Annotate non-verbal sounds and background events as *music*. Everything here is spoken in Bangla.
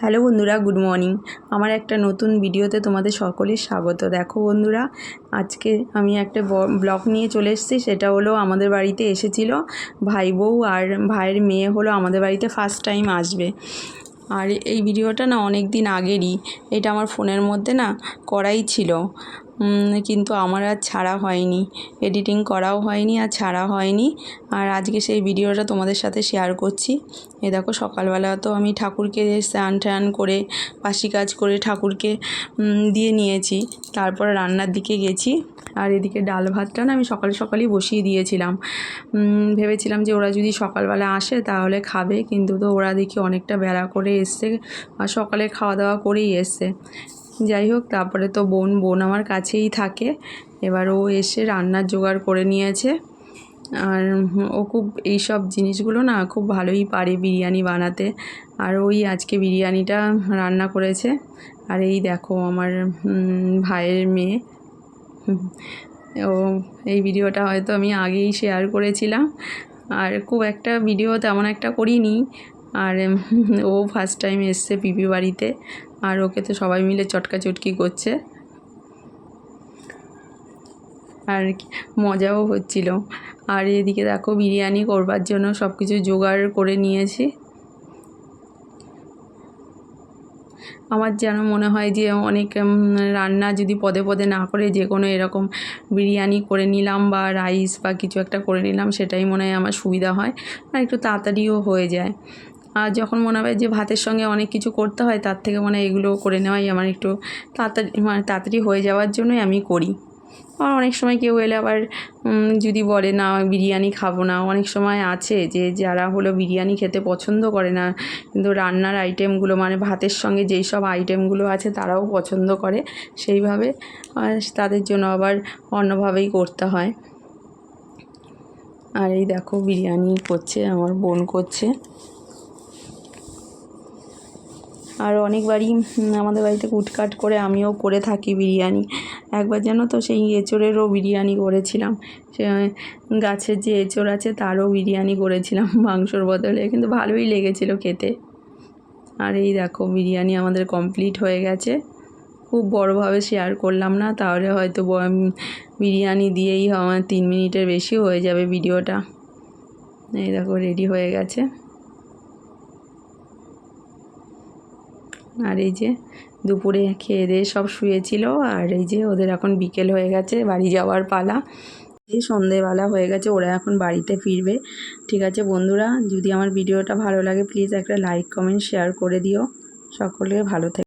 হ্যালো বন্ধুরা, গুড মর্নিং। আমার একটা নতুন ভিডিওতে তোমাদের সকলের স্বাগত। দেখো বন্ধুরা, আজকে আমি একটা ব্লগ নিয়ে চলে এসেছি। সেটা হলো আমাদের বাড়িতে এসেছিল ভাই বউ আর ভাইয়ের মেয়ে হলো আমাদের বাড়িতে ফার্স্ট টাইম আসবে। আর এই ভিডিওটা না অনেক দিন আগেরই। এটা আমার ফোনের মধ্যে না করাই ছিল। কিন্তু আমার আর ছাড়া হয়নি। এডিটিং করাও হয়নি আর ছাড়া হয়নি। আর আজকে সেই ভিডিওটা তোমাদের সাথে শেয়ার করছি। এ দেখো, সকালবেলা তো আমি ঠাকুরকে স্নান টান করে, বাসি কাজ করে ঠাকুরকে দিয়ে নিয়েছি। তারপর রান্নার দিকে গেছি। আর এদিকে ডাল ভাতটা না আমি সকাল সকালই বসিয়ে দিয়েছিলাম। ভেবেছিলাম যে ওরা যদি সকালবেলা আসে তাহলে খাবে, কিন্তু তো ওরা দেখি অনেকটা বেলা করে এসছে। আর সকালে খাওয়া দাওয়া করেই এসছে। যাই হোক তারপরে তো বোন বোন আমার কাছেই থাকে। এবার ও এসে রান্নার জোগাড় করে নিয়েছে। আর ও খুব এইসব জিনিসগুলো না খুব ভালোই পারে বিরিয়ানি বানাতে। আর ওই আজকে বিরিয়ানিটা রান্না করেছে। আর এই দেখো আমার ভাইয়ের মেয়ে। ও, এই ভিডিওটা হয়তো আমি আগেই শেয়ার করেছিলাম। আর খুব একটা ভিডিও তেমন একটা করিনি। আর ও ফার্স্ট টাইম এসছে পিপি বাড়িতে। আর ওকে তো সবাই মিলে চটকা চটকি করছে। আর মজাও হচ্ছিল। আর এদিকে দেখো বিরিয়ানি করবার জন্য সব কিছু জোগাড় করে নিয়েছি। আমার যেন মনে হয় যে অনেক রান্না যদি পদে পদে না করে যে কোনো এরকম বিরিয়ানি করে নিলাম বা রাইস বা কিছু একটা করে নিলাম, সেটাই মনে হয় আমার সুবিধা হয়। আর একটু তাড়াতাড়িও হয়ে যায়। আর যখন মনে হবে যে ভাতের সঙ্গে অনেক কিছু করতে হয়, তার থেকে মনে হয় এগুলো করে নেওয়াই আমার একটু তাড়াতাড়ি মানে তাড়াতাড়ি হয়ে যাওয়ার জন্যই আমি করি। আর অনেক সময় কেউ এলে আবার যদি বলে, না বিরিয়ানি খাব না। অনেক সময় আছে যে, যারা হলো বিরিয়ানি খেতে পছন্দ করে না, কিন্তু রান্নার আইটেমগুলো মানে ভাতের সঙ্গে যেই সব আইটেমগুলো আছে, তারাও পছন্দ করে, সেইভাবে তাদের জন্য আবার অন্যভাবেই করতে হয়। আর এই দেখো, বিরিয়ানি করছে, আমার বোন করছে। আর অনেকবারই আমাদের বাড়িতে কুটকাট করে আমিও করে থাকি বিরিয়ানি। একবার যেন তো, সেই এঁচোড়েরও বিরিয়ানি করেছিলাম। সে গাছের যে এঁচোড় আছে তারও বিরিয়ানি করেছিলাম *laughs* মাংসর বদলে, কিন্তু ভালোই লেগেছিল খেতে। আর এই দেখো, বিরিয়ানি আমাদের কমপ্লিট হয়ে গেছে। খুব বড়োভাবে শেয়ার করলাম না, তাহলে হয়তো বিরিয়ানি দিয়েই আমার তিন মিনিটের বেশি হয়ে যাবে ভিডিওটা। এই দেখো রেডি হয়ে গেছে। আর এই যে দুপুরে খেয়ে দিয়ে সব শুয়েছিল, আর এই যে ওদের এখন বিকেল হয়ে গেছে, বাড়ি যাওয়ার পালা। এই সন্ধেবেলা হয়ে গেছে, ওরা এখন বাড়িতে ফিরবে। ঠিক আছে বন্ধুরা, যদি আমার ভিডিওটা ভালো লাগে প্লিজ একটা লাইক কমেন্ট শেয়ার করে দিও। সকলে ভালো থেকে।